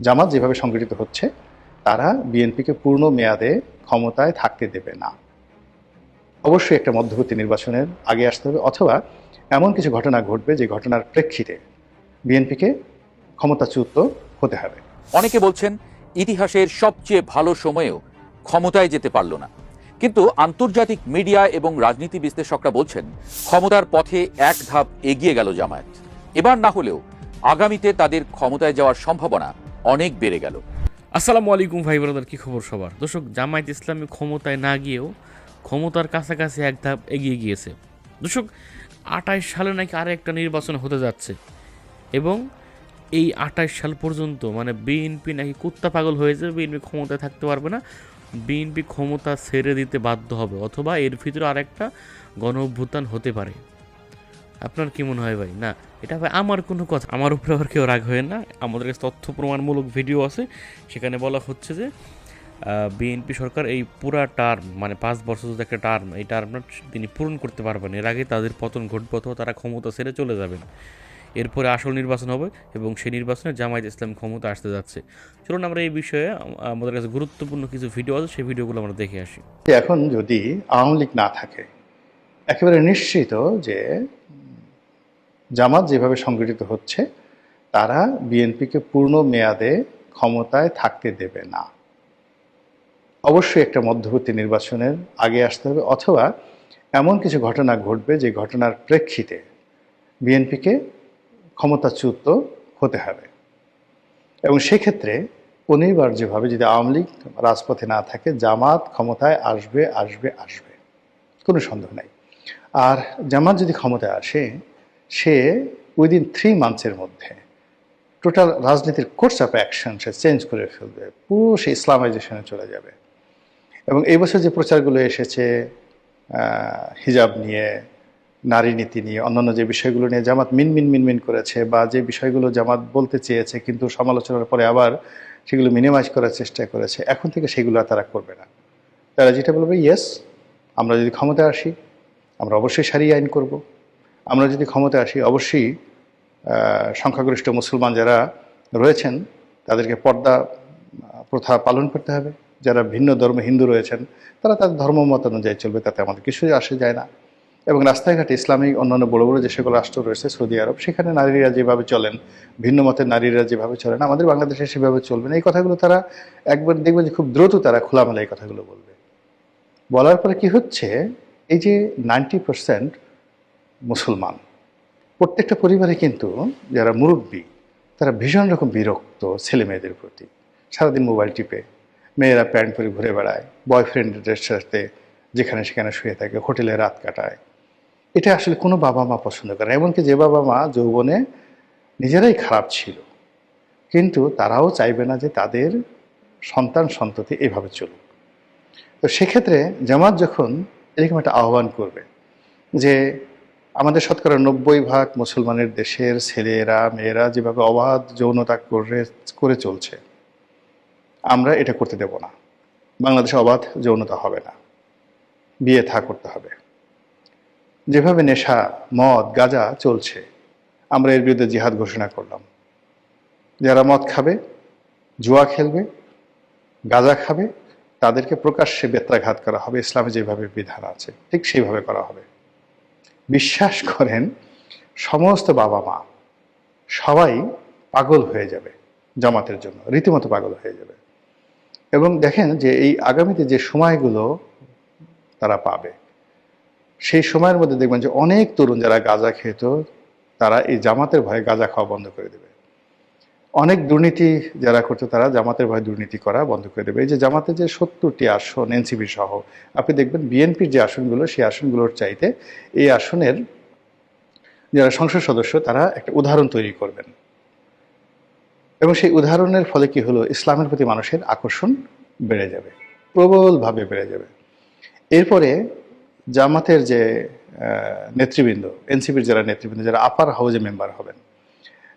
জামাত যেভাবে সংগঠিত হচ্ছে, তারা বিএনপিকে পূর্ণ মেয়াদে ক্ষমতায় থাকতে দেবে না। অবশ্যই একটা মধ্যবর্তী নির্বাচনের আগে আসতে হবে, অথবা এমন কিছু ঘটনা ঘটবে যে ঘটনার প্রেক্ষিতে বিএনপিকে ক্ষমতাচ্যুত হতে হবে। অনেকে বলছেন, ইতিহাসের সবচেয়ে ভালো সময়েও ক্ষমতায় যেতে পারল না। কিন্তু আন্তর্জাতিক মিডিয়া এবং রাজনীতি বিশ্লেষকরা বলছেন, ক্ষমতার পথে এক ধাপ এগিয়ে গেল জামায়াত। এবার না হলেও আগামীতে তাদের ক্ষমতায় যাওয়ার সম্ভাবনা অনেক বেড়ে গেল। আসসালামু আলাইকুম ভাই ব্রাদার, কি খবর সবার? দর্শক, জামায়াত ইসলামী ক্ষমতায় না গিয়েও ক্ষমতার কাছাকাছি এক ধাপ এগিয়ে গিয়েছে। দর্শক, আঠাইশ সালে নাকি আর একটা নির্বাচন হতে যাচ্ছে এবং এই আঠাইশ সাল পর্যন্ত মানে বিএনপি নাকি কুত্তা পাগল হয়ে যাবে, বিএনপি ক্ষমতায় থাকতে পারবে না। বিএনপি ক্ষমতা ছেড়ে দিতে বাধ্য হবে অথবা এর ভিতরে আরেকটা গণ অভ্যুত্থান হতে পারে। আপনার কি মনে হয় ভাই? না, এটা ভাই আমার কোনো কথা, আমার উপরে আবার কেউ রাগ হয় না। আমাদের কাছে তথ্য প্রমাণমূলক ভিডিও আছে, সেখানে বলা হচ্ছে যে বিএনপি সরকার এই পুরা টার্ম মানে পাঁচ বছর যদি একটা টার্ম এই টার্মটা তিনি পূরণ করতে পারবেন। এর আগে তাদের পতন ঘটবে অথবা তারা ক্ষমতা ছেড়ে চলে যাবেন। এরপরে আসল নির্বাচন হবে এবং সেই নির্বাচনে জামায়াত ইসলাম ক্ষমতা আসতে যাচ্ছে। চলুন আমরা এই বিষয়ে, আমাদের কাছে গুরুত্বপূর্ণ কিছু ভিডিও আছে, সেই ভিডিওগুলো আমরা দেখে আসি। এখন যদি আওয়ামী লীগ না থাকে, একেবারে নিশ্চিত যে জামাত যেভাবে সংগঠিত হচ্ছে, তারা বিএনপিকে পূর্ণ মেয়াদে ক্ষমতায় থাকতে দেবে না। অবশ্যই একটা মধ্যবর্তী নির্বাচনের আগে আসতে হবে, অথবা এমন কিছু ঘটনা ঘটবে যে ঘটনার প্রেক্ষিতে বিএনপিকে ক্ষমতাচ্যুত হতে হবে। এবং সেক্ষেত্রে অনিবার্যভাবে যদি আওয়ামী লীগ রাজপথে না থাকে, জামাত ক্ষমতায় আসবে আসবে আসবে। কোনো সন্দেহ নাই। আর জামাত যদি ক্ষমতায় আসে সে উইদিন থ্রি মান্থসের মধ্যে টোটাল রাজনীতির কোর্স অফ অ্যাকশন সে চেঞ্জ করে ফেলবে, পুরো সে ইসলামাইজেশনে চলে যাবে। এবং এই বছর যে প্রচারগুলো এসেছে হিজাব নিয়ে, নারী নীতি নিয়ে, অন্যান্য যে বিষয়গুলো নিয়ে জামাত মিন মিন মিন মিন করেছে বা যে বিষয়গুলো জামাত বলতে চেয়েছে কিন্তু সমালোচনার পরে আবার সেগুলো মিনিমাইজ করার চেষ্টা করেছে, এখন থেকে সেগুলো তারা করবে না। তারা যেটা বলবে ইয়েস আমরা যদি ক্ষমতায় আসি, আমরা অবশ্যই সারি আইন করব। আমরা যদি ক্ষমতায় আসি, অবশ্যই সংখ্যাগরিষ্ঠ মুসলমান যারা রয়েছেন, তাদেরকে পর্দা, প্রথা পালন করতে হবে। যারা ভিন্ন ধর্ম হিন্দু রয়েছেন, তারা তাদের ধর্ম মত অনুযায়ী চলবে, তাতে আমাদের কিছুই আসে যায় না। এবং রাস্তাঘাটে ইসলামিক অন্যান্য বড় বড় যে সকল রাষ্ট্র রয়েছে, সৌদি আরব, সেখানে নারীরা যেভাবে চলেন, ভিন্ন মতের নারীরা যেভাবে চলেন, আমাদের বাংলাদেশে সেভাবে চলবে না। এই কথাগুলো তারা একবার দেখবে যে খুব দ্রুত তারা খোলামেলা এই কথাগুলো বলবে। বলার পরে কি হচ্ছে, এই যে নাইনটি পার্সেন্ট মুসলমান। প্রত্যেকটা পরিবারে কিন্তু যারা মুরব্বী, তারা ভীষণ রকম বিরক্ত ছেলে মেয়েদের প্রতি। সারাদিন মোবাইল টিপে, মেয়েরা প্যান্ট পরে ঘুরে বেড়ায় বয়ফ্রেন্ডের সাথে যেখানে সেখানে শুয়ে থাকে, হোটেলে রাত কাটায়। এটা আসলে কোনো বাবা মা পছন্দ করে না। এমনকি যে বাবা মা যৌবনে নিজেরাই খারাপ ছিল, কিন্তু তারাও চাইবে না যে তাদের সন্তান সন্ততি এভাবে চলুক। তো সেক্ষেত্রে জামাত যখন এরকম একটা আহ্বান করবে যে আমাদের শতকরা নব্বই ভাগ মুসলমানের দেশের ছেলেরা, মেয়েরা যেভাবে অবাধ যৌনতা করে করে চলছে, আমরা এটা করতে দেব না। বাংলাদেশে অবাধ যৌনতা হবে না। বিয়ে থা করতে হবে। যেভাবে নেশা, মদ, গাজা চলছে, আমরা এর বিরুদ্ধে জিহাদ ঘোষণা করলাম। যারা মদ খাবে, জুয়া খেলবে, গাজা খাবে, তাদেরকে প্রকাশ্যে বেত্রাঘাত করা হবে। ইসলামে যেভাবে বিধান আছে, ঠিক সেইভাবে করা হবে। বিশ্বাস করেন, সমস্ত বাবা মা সবাই পাগল হয়ে যাবে জামাতের জন্য, রীতিমতো পাগল হয়ে যাবে। এবং দেখেন যে এই আগামীতে যে সময়গুলো তারা পাবে, সেই সময়ের মধ্যে দেখবেন যে অনেক তরুণ যারা গাঁজা খেত, তারা এই জামাতের ভয়ে গাঁজা খাওয়া বন্ধ করে দেবে। অনেক দুর্নীতি যারা করতো তারা জামাতের ভয়ে দুর্নীতি করা বন্ধ করে দেবে। এই যে জামাতের যে সত্তরটি আসন, এনসিপি সহ, আপনি দেখবেন বিএনপির যে আসনগুলো, সেই আসনগুলোর চাইতে এই আসনের যারা সংসদ সদস্য, তারা একটা উদাহরণ তৈরি করবেন। এবং সেই উদাহরণের ফলে কি হলো? ইসলামের প্রতি মানুষের আকর্ষণ বেড়ে যাবে, প্রবলভাবে বেড়ে যাবে। এরপরে জামাতের যে নেতৃবৃন্দ, এনসিপির যারা নেতৃবৃন্দ, যারা আপার হাউজে মেম্বার হবেন,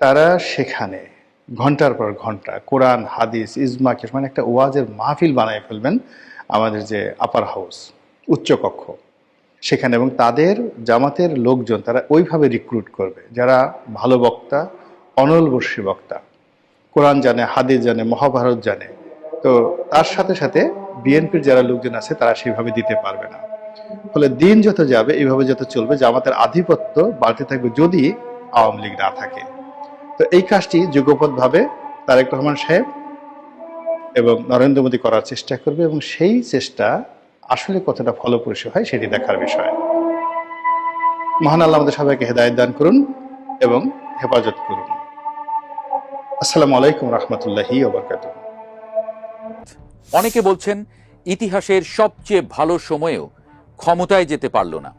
তারা সেখানে ঘণ্টার পর ঘণ্টা, কোরআন, হাদিস, ইজমা কিস মানে একটা ওয়াজের মাহফিল বানায় ফেলবেন আমাদের যে আপার হাউস উচ্চকক্ষ সেখানে এবং তাদের জামাতের লোকজন, তারা ওইভাবে রিক্রুট করবে। যারা ভালো বক্তা অনলবর্ষী বক্তা। কোরআন জানে, হাদিস জানে, মহাভারত জানে। তো তার সাথে সাথে বিএনপির যারা লোকজন আছে, তারা সেইভাবে দিতে পারবে না। ফলে দিন যত যাবে, এইভাবে যত চলবে, জামাতের আধিপত্য বাড়তে থাকবে যদি আওয়ামী লীগ না থাকে। তো এই কাজটি যুগপৎভাবে তারেক রহমান সাহেব এবং নরেন্দ্র মোদী করার চেষ্টা করবে এবং সেই চেষ্টা আসলে কতটা ফলপ্রসূ হয় সেটি দেখার বিষয়। মহান আল্লাহ আমাদের সবাইকে হেদায়ত দান করুন এবং হেফাজত করুন। আসসালামু আলাইকুম রহমতুল্লাহি অনেকে বলছেন, ইতিহাসের সবচেয়ে ভালো সময়েও ক্ষমতায় যেতে পারল না।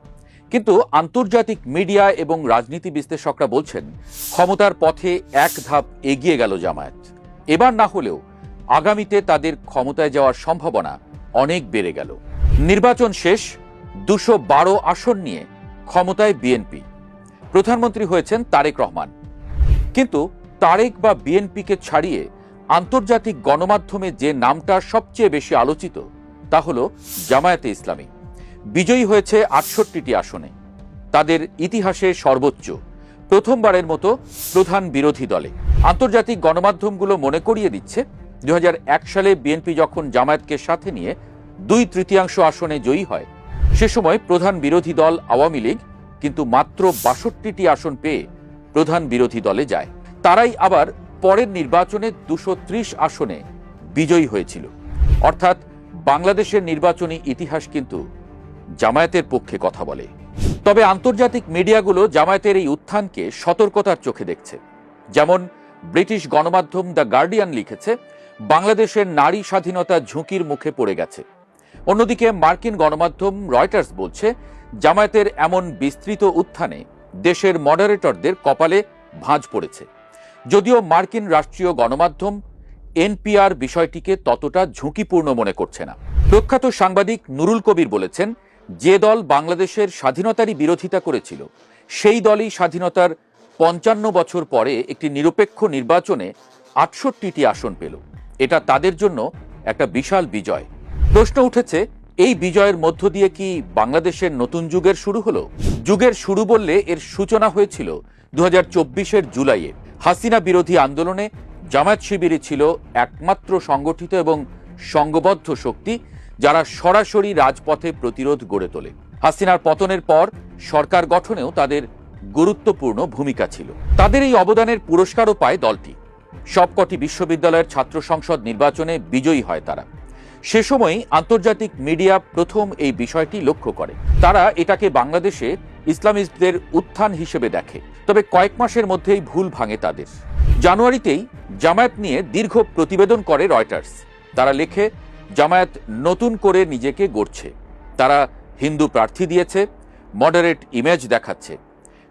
কিন্তু আন্তর্জাতিক মিডিয়া এবং রাজনীতি বিশ্লেষকরা বলছেন, ক্ষমতার পথে এক ধাপ এগিয়ে গেল জামায়াত। এবার না হলেও আগামীতে তাদের ক্ষমতায় যাওয়ার সম্ভাবনা অনেক বেড়ে গেল। নির্বাচন শেষ, দুশো বারো আসন নিয়ে ক্ষমতায় বিএনপি। প্রধানমন্ত্রী হয়েছেন তারেক রহমান। কিন্তু তারেক বা বিএনপিকে ছাড়িয়ে আন্তর্জাতিক গণমাধ্যমে যে নামটা সবচেয়ে বেশি আলোচিত, তা হল জামায়াতে ইসলামী। বিজয়ী হয়েছে আটষট্টিটি আসনে। তাদের ইতিহাসে সর্বোচ্চ, প্রথমবারের মতো প্রধান বিরোধী দলে। আন্তর্জাতিক গণমাধ্যমগুলো মনে করিয়ে দিচ্ছে দু হাজার এক সালে বিএনপি যখন জামায়াতকে সাথে নিয়ে দুই তৃতীয়াংশ আসনে জয়ী হয়, সে সময় প্রধান বিরোধী দল আওয়ামী লীগ, কিন্তু মাত্র বাষট্টিটি আসন পেয়ে প্রধান বিরোধী দলে যায়। তারাই আবার পরের নির্বাচনে দুশো আসনে বিজয়ী হয়েছিল। অর্থাৎ বাংলাদেশের নির্বাচনী ইতিহাস কিন্তু জামায়াতের পক্ষে কথা বলে। তবে আন্তর্জাতিক মিডিয়াগুলো জামায়াতের এই উত্থানকে সতর্কতার চোখে দেখছে। যেমন ব্রিটিশ গণমাধ্যম দ্য গার্ডিয়ান লিখেছে, বাংলাদেশের নারী স্বাধীনতা ঝুঁকির মুখে পড়ে গেছে। অন্যদিকে মার্কিন গণমাধ্যম রয়টার্স বলছে, জামায়াতের এমন বিস্তৃত উত্থানে দেশের মডারেটরদের কপালে ভাঁজ পড়েছে। যদিও মার্কিন রাষ্ট্রীয় গণমাধ্যম এনপিআর বিষয়টিকে ততটা ঝুঁকিপূর্ণ মনে করছে না। প্রখ্যাত সাংবাদিক নুরুল কবির বলেছেন যে দল বাংলাদেশের স্বাধীনতারই বিরোধিতা করেছিল, সেই দলই স্বাধীনতার পঞ্চান্ন বছর পরে একটি নিরপেক্ষ নির্বাচনে আটষট্টিটি আসন পেল। এটা তাদের জন্য একটা বিশাল বিজয়। প্রশ্ন উঠেছে, এই বিজয়ের মধ্য দিয়ে কি বাংলাদেশের নতুন যুগের শুরু হলো? যুগের শুরু বললে এর সূচনা হয়েছিল দু হাজার জুলাইয়ে। হাসিনা বিরোধী আন্দোলনে জামায়াত শিবিরই ছিল একমাত্র সংগঠিত এবং সংঘবদ্ধ শক্তি। যারা সরাসরি রাজপথে প্রতিরোধ গড়ে তোলে। হাসিনার পতনের পর সরকার গঠনেও তাদের গুরুত্বপূর্ণ ভূমিকা ছিল। তাদের এই অবদানের পুরস্কারও পায় দলটি। সবকটি বিশ্ববিদ্যালয়ের ছাত্র সংসদ নির্বাচনে বিজয়ী হয় তারা। সে সময়ই আন্তর্জাতিক মিডিয়া প্রথম এই বিষয়টি লক্ষ্য করে। তারা এটাকে বাংলাদেশে ইসলামিস্টদের উত্থান হিসেবে দেখে। তবে কয়েক মাসের মধ্যেই ভুল ভাঙে তাদের। জানুয়ারিতেই জামায়াত নিয়ে দীর্ঘ প্রতিবেদন করে রয়টার্স। তারা লেখে জামায়াত নতুন করে নিজেকে গড়ছে। তারা হিন্দু প্রার্থী দিয়েছে মডারেট ইমেজ দেখাচ্ছে।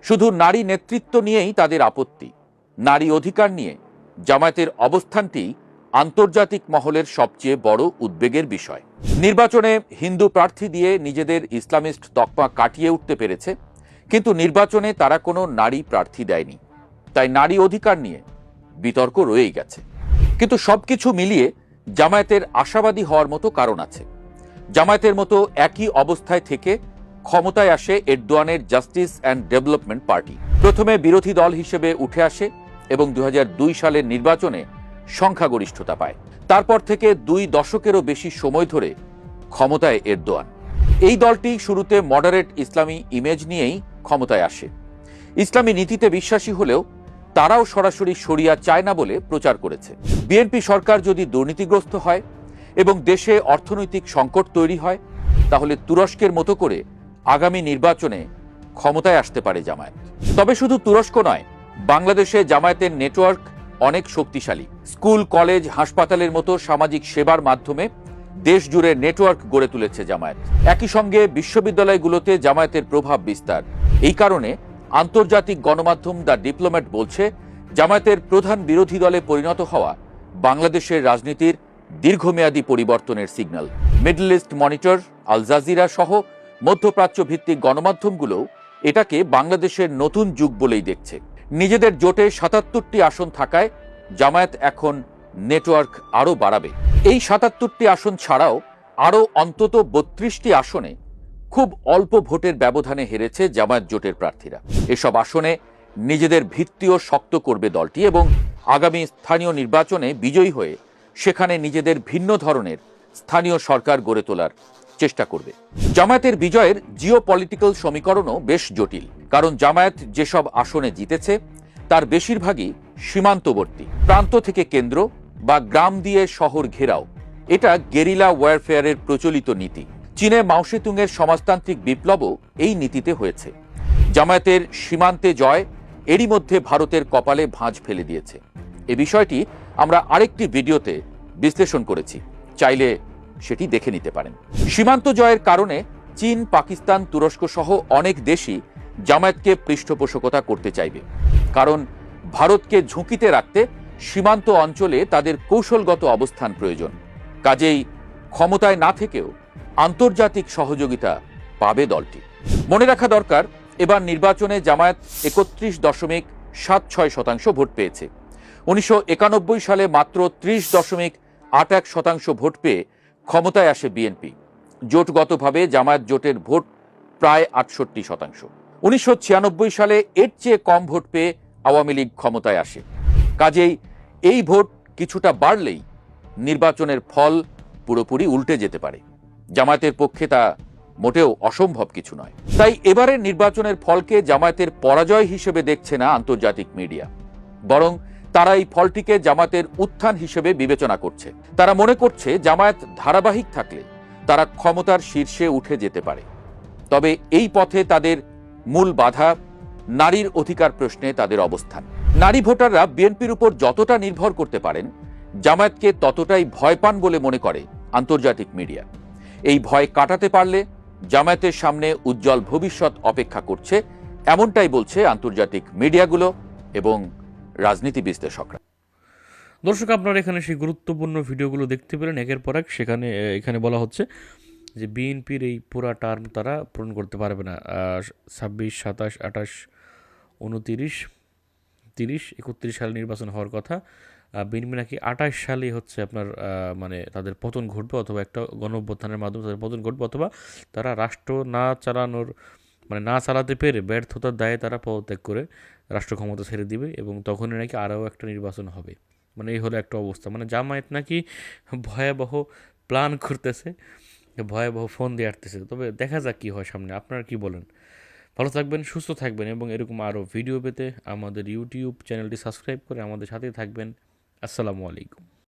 শুধু নারী নেতৃত্ব নিয়েই তাদের আপত্তি। নারী অধিকার নিয়ে জামায়াতের অবস্থানটি আন্তর্জাতিক মহলের সবচেয়ে বড় উদ্বেগের বিষয়। নির্বাচনে হিন্দু প্রার্থী দিয়ে নিজেদের ইসলামিস্ট তকমা কাটিয়ে উঠতে পেরেছে, কিন্তু নির্বাচনে তারা কোনো নারী প্রার্থী দেয়নি। তাই নারী অধিকার নিয়ে বিতর্ক রয়েই গেছে। কিন্তু সবকিছু মিলিয়ে জামায়াতের আশাবাদী হওয়ার মতো কারণ আছে। জামায়াতের মতো একই অবস্থায় থেকে ক্ষমতায় আসে এরদোয়ানের জাস্টিস অ্যান্ড ডেভেলপমেন্ট পার্টি। প্রথমে বিরোধী দল হিসেবে উঠে আসে এবং দু হাজার দুই সালের নির্বাচনে সংখ্যাগরিষ্ঠতা পায়। তারপর থেকে দুই দশকেরও বেশি সময় ধরে ক্ষমতায় এরদোয়ান। এই দলটি শুরুতে মডারেট ইসলামী ইমেজ নিয়েই ক্ষমতায় আসে। ইসলামী নীতিতে বিশ্বাসী হলেও তারাও সরাসরি সরিয়া চায় না বলে প্রচার করেছে। বিএনপি সরকার যদি দুর্নীতিগ্রস্ত হয় এবং দেশে অর্থনৈতিক সংকট তৈরি হয়, তাহলে তুরস্কের মতো করে আগামী নির্বাচনে ক্ষমতায় আসতে পারে জামায়াত। তবে শুধু তুরস্ক নয়, বাংলাদেশে জামায়াতের নেটওয়ার্ক অনেক শক্তিশালী। স্কুল, কলেজ, হাসপাতালের মতো সামাজিক সেবার মাধ্যমে দেশ জুড়ে নেটওয়ার্ক গড়ে তুলেছে জামায়াত। একই সঙ্গে বিশ্ববিদ্যালয়গুলোতে জামায়াতের প্রভাব বিস্তার। এই কারণে আন্তর্জাতিক গণমাধ্যম দ্য ডিপ্লোম্যাট বলছে, জামায়াতের প্রধান বিরোধী দলে পরিণত হওয়া বাংলাদেশের রাজনীতির দীর্ঘমেয়াদী পরিবর্তনের signal. Middle East Monitor, Al Jazeera সহ মধ্যপ্রাচ্য ভিত্তিক গণমাধ্যমগুলো এটাকে বাংলাদেশের নতুন যুগ বলেই দেখছে। নিজেদের জোটে সাতাত্তরটি আসন থাকায় জামায়াত এখন নেটওয়ার্ক আরও বাড়াবে। এই সাতাত্তরটি আসন ছাড়াও আরও অন্তত বত্রিশটি আসনে খুব অল্প ভোটের ব্যবধানে হেরেছে জামায়াত জোটের প্রার্থীরা। এসব আসনে নিজেদের ভিত্তিও শক্ত করবে দলটি এবং আগামী স্থানীয় নির্বাচনে বিজয়ী হয়ে সেখানে নিজেদের ভিন্ন ধরনের স্থানীয় সরকার গড়ে তোলার চেষ্টা করবে। জামায়াতের বিজয়ের জিও পলিটিক্যাল সমীকরণও বেশ জটিল, কারণ জামায়াত যেসব আসনে জিতেছে, তার বেশিরভাগই সীমান্তবর্তী, প্রান্ত থেকে কেন্দ্র বা গ্রাম দিয়ে শহর ঘেরাও। এটা গেরিলা ওয়ারফেয়ারের প্রচলিত নীতি। চীনে মাওসেতুংয়ের সমাজতান্ত্রিক বিপ্লবও এই নীতিতে হয়েছে। জামায়াতের সীমান্তে জয় এরই মধ্যে ভারতের কপালে ভাঁজ ফেলে দিয়েছে। এ বিষয়টি আমরা আরেকটি ভিডিওতে বিশ্লেষণ করেছি। চাইলে সেটি দেখে নিতে পারেন। সীমান্ত জয়ের কারণে চীন, পাকিস্তান তুরস্ক সহ অনেক দেশই জামায়াতকে পৃষ্ঠপোষকতা করতে চাইবে। কারণ ভারতকে ঝুঁকিতে রাখতে সীমান্ত অঞ্চলে তাদের কৌশলগত অবস্থান প্রয়োজন। কাজেই ক্ষমতায় না থেকেও আন্তর্জাতিক সহযোগিতা পাবে দলটি। মনে রাখা দরকার, এবার নির্বাচনে জামায়াত একত্রিশ দশমিক সাত ছয় শতাংশ ভোট পেয়েছে। উনিশশো একানব্বই সালে মাত্র ত্রিশ দশমিক আট এক শতাংশ ভোট পেয়ে ক্ষমতায় আসে বিএনপি। জোটগতভাবে জামায়াত জোটের ভোট প্রায় আটষট্টি শতাংশ। উনিশশো ছিয়ানব্বই সালে এর চেয়ে কম ভোট পেয়ে আওয়ামী লীগ ক্ষমতায় আসে। কাজেই এই ভোট কিছুটা বাড়লেই নির্বাচনের ফল পুরোপুরি উল্টে যেতে পারে। জামায়াতের পক্ষে তা মোটেও অসম্ভব কিছু নয়। তাই এবারের নির্বাচনের ফলকে জামায়াতের পরাজয় হিসেবে দেখছে না আন্তর্জাতিক মিডিয়া। বরং তারা এই ফলটিকে জামাতের উত্থান হিসেবে বিবেচনা করছে। তারা মনে করছে জামায়াত ধারাবাহিক থাকলে তারা ক্ষমতার শীর্ষে উঠে যেতে পারে। তবে এই পথে তাদের মূল বাধা নারীর অধিকার প্রশ্নে তাদের অবস্থান। নারী ভোটাররা বিএনপির উপর যতটা নির্ভর করতে পারেন, জামায়াতকে ততটাই ভয় পান বলে মনে করে আন্তর্জাতিক মিডিয়া। এই ভয় কাটাতে পারলে জামায়াতের সামনে উজ্জ্বল ভবিষ্যৎ অপেক্ষা করছে, এমনটাই বলছে আন্তর্জাতিক মিডিয়াগুলো এবং রাজনীতি বিশ্লেষকরা। দর্শক, আপনারা এখানে সেই গুরুত্বপূর্ণ ভিডিওগুলো দেখতে পেলেন একের পর এক। সেখানে এখানে বলা হচ্ছে যে বিএনপির এই পুরা টার্ম তারা পূরণ করতে পারবে না। ছাব্বিশ, সাতাশ, আঠাশ, উনতিরিশ, তিরিশ, একত্রিশ সালে নির্বাচন হওয়ার কথা। বিএনপি নাকি আঠাশ সালেই হচ্ছে আপনার মানে তাদের পতন ঘটবে অথবা একটা গণ অভ্যুত্থানের মাধ্যমে তাদের পতন ঘটবে অথবা তারা রাষ্ট্র না চালানোর মানে না চালাতে পেরে ব্যর্থতার দায়ে তারা পদত্যাগ করে রাষ্ট্র ক্ষমতা ছেড়ে দিবে এবং তখনই নাকি আরও একটা নির্বাচন হবে। মানে এই হলো একটা অবস্থা। মানে জামায়াত নাকি ভয়াবহ প্ল্যান করতেছে, ভয়াবহ ফোন দিয়ে আসতেছে তবে দেখা যাক কী হয় সামনে। আপনারা কি বলেন? ভালো থাকবেন, সুস্থ থাকবেন এবং এরকম আরও ভিডিও পেতে আমাদের ইউটিউব চ্যানেলটি সাবস্ক্রাইব করে আমাদের সাথেই থাকবেন। আসসালামু আলাইকুম।